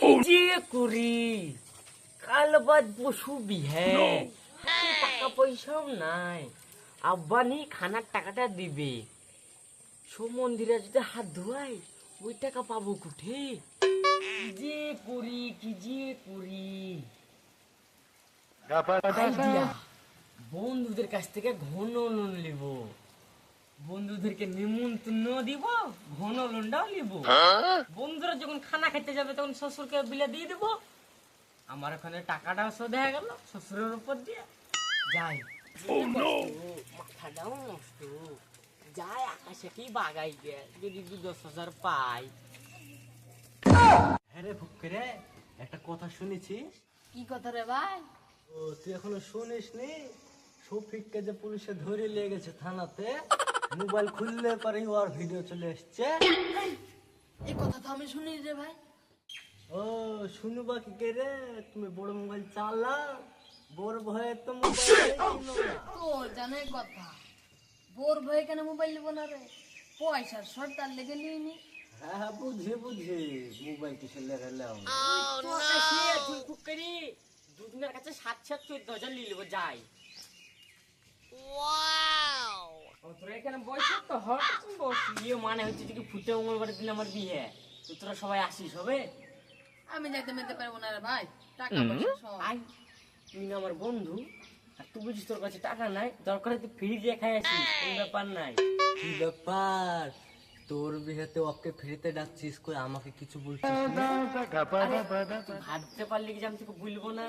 যে করি কাল বাদ বসু বিহে টাকা পয়সাও নাই আব্বা নি খানার টাকাটা দিবে সব মন্দিরে যদি হাত ধোয়াই ওই টাকা পাবো কুঠে যে করি কি যে করি বন্ধুদের কাছ থেকে ঘন লোন নিব বন্ধুদেরকে নিমন্ত্রণ দিব ঘন লোনটাও নিব। বন্ধুরা যখন খানা খেতে যাবে তখন শ্বশুরকে বিলে দিয়ে দিব। আমার ওখানে টাকাটাও শোধ হয়ে গেল শ্বশুরের উপর দিয়ে। যাই। মাথাটাও নষ্ট। যাই আকাশে কি বাগাই গে যদি দু দশ হাজার পাই। হ্যাঁ রে ফুকরে একটা কথা শুনেছিস কি কথা রে ভাই? ও তুই এখনও শুনিস নি শফিককে যে পুলিশে ধরে নিয়ে গেছে থানাতে মোবাইল খুললে পরে ওর ভিডিও চলে এসছে। এই কথা তো আমি শুনি রে ভাই। ও শুনবা কি কে রে? তুমি বড় মোবাইল চালা বড় ভয়ে তো মোবাইল তোর জানে কথা বোর ভয়ে কেন মোবাইল নিব না রে? পয়সার শর্ট তার লেগে নিইনি হ্যাঁ হ্যাঁ বুঝি বুঝি। মোবাইল কিসে লেগে লেও তো খুব করি দুদিনের কাছে সাত সাত চোদ্দ হাজার নিয়ে নেব যাই। তোরা এখানে তো ইয়ে মানে হচ্ছে কি ফুটে মঙ্গলবারের দিন আমার বিয়ে। তো তোরা সবাই আসিস হবে? আমি যাইতে মেতে পারব না রে ভাই। টাকা পয়সা সব। তুই না আমার বন্ধু। আর তুই বুঝিস তোর কাছে টাকা নাই। দরকার তুই ফ্রি দিয়ে খাই আসিস কোনো ব্যাপার নাই। কি ব্যাপার? তোর বিয়েতে ওকে ফ্রিতে ডাকছিস করে আমাকে কিছু বলছিস ভাবতে পারলি কি যে আমি তোকে বলব না?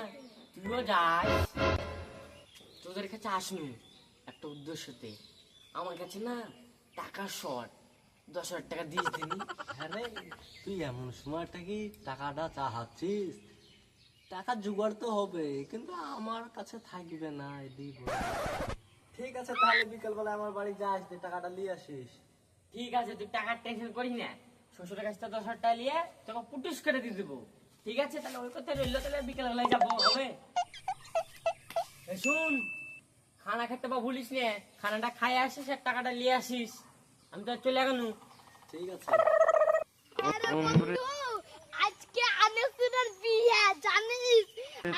তুইও যাই তোদের কাছে আসনু একটা উদ্দেশ্যতে। আমার কাছে না টাকা শর্ট দশ হাজার টাকা দিস দিনি হ্যাঁ রে তুই এমন সময়টা কি টাকাটা চাহাচ্ছিস? টাকা জোগাড় তো হবে কিন্তু আমার কাছে থাকবে না দিব ঠিক আছে তাহলে বিকেলবেলা আমার বাড়ি যাস দিয়ে টাকাটা নিয়ে আসিস। ঠিক আছে তুই টাকার টেনশন করিস না। শ্বশুরের কাছে দশ হাজার টাকা নিয়ে তোকে পুটুস করে দিয়ে দেবো। ঠিক আছে তাহলে ওই কথা রইল তাহলে বিকেল বেলায় যাব হবে? শুন খানা খেতে বা ভুলিস নে খানাটা খাই আসিস আর টাকাটা নিয়ে আসিস। আমি তো চলে গেল ঠিক আছে। আজকে আনন্দের বিয়ে জানিস?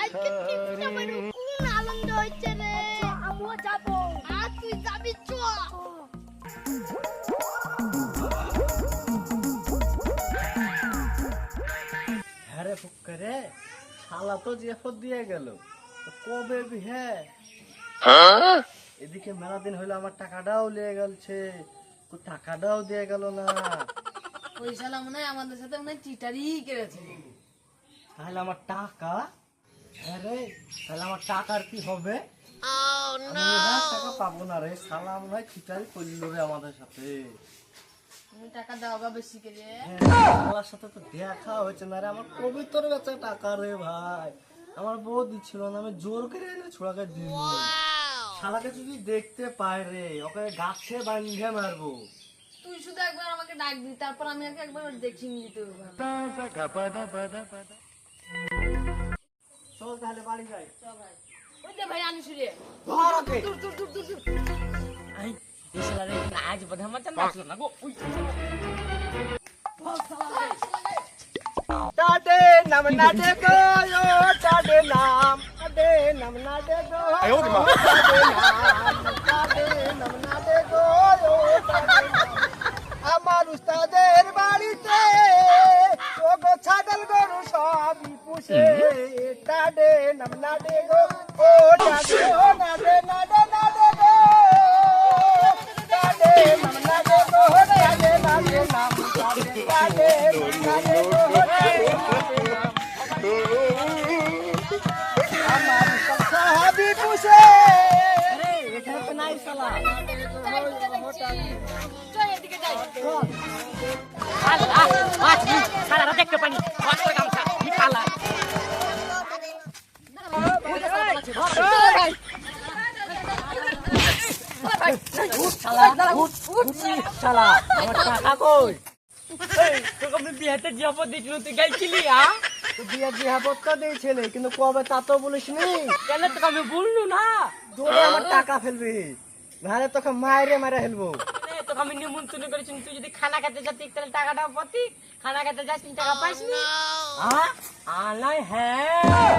আজকে তিনটা মানে কোন আনন্দ হচ্ছে রে? আমিও যাব। আর তুই যাবি চ। হ্যাঁ রে ফুক্কা রে শালা তো জেফত দিয়ে গেল। কবে বিহে এদিকে মেলা দিন হইল আমার টাকাটাও লিয়ে গেলছে। তো টাকাটাও দিয়ে গেল না। ওই শালা মনে হয় আমাদের সাথে মনে হয় চিটারি করেছে। তাহলে আমার টাকা? হ্যাঁ রে তাহলে আমার টাকার কি হবে? আমি টাকা পাবো না রে। শালা মনে হয় খিচারি করল রে আমাদের সাথে। টাকা দাও বেশি করে। হ্যাঁ, সাথে তো দেখা হয়েছে না রে। আমার পবিত্র বেচা টাকা রে ভাই। আমার বউ দিচ্ছিল না আমি জোর করে এনে ছোড়াকে দিল। শালাকে যদি দেখতে পাই রে ওকে গাছে বাঁধে মারবো। তুই শুধু একবার আমাকে ডাক দি তারপর আমি ওকে একবার দেখি যেতে হবে চল তাহলে বাড়ি যাই। চল ভাই। ওই যে ভাই আনিস রে ধর ওকে। দূর দূর দূর দূর দূর। আই এসলা রে আজ আমার জানা আসলো না গো। ওই টাটে নাম নাটে ও টাটে নাম নাটে গো ও টাটে নাম। আমার উস্তাদের বাড়িতে গো ছাগল গরু সবই পুষে টাটে নাম নাটে গো ও টাটে বিয়েতে যাব দিছিল তুই গেছিলি আ? তো বিয়ে বিয়ে দিয়েছিলে কিন্তু কবে তা তো বলিস নি কেন তোকে আমি বললু না? দৌড়ে আমার টাকা ফেলবি। নাহলে তোকে মায়েরে মারে হেলবো তোকে আমি নিমন্ত্রণ করেছি তুই যদি খানা খেতে যাতি তাহলে টাকাটা পাতি। খানা খেতে যাস টাকা পাইস নি? আ হ্যাঁ।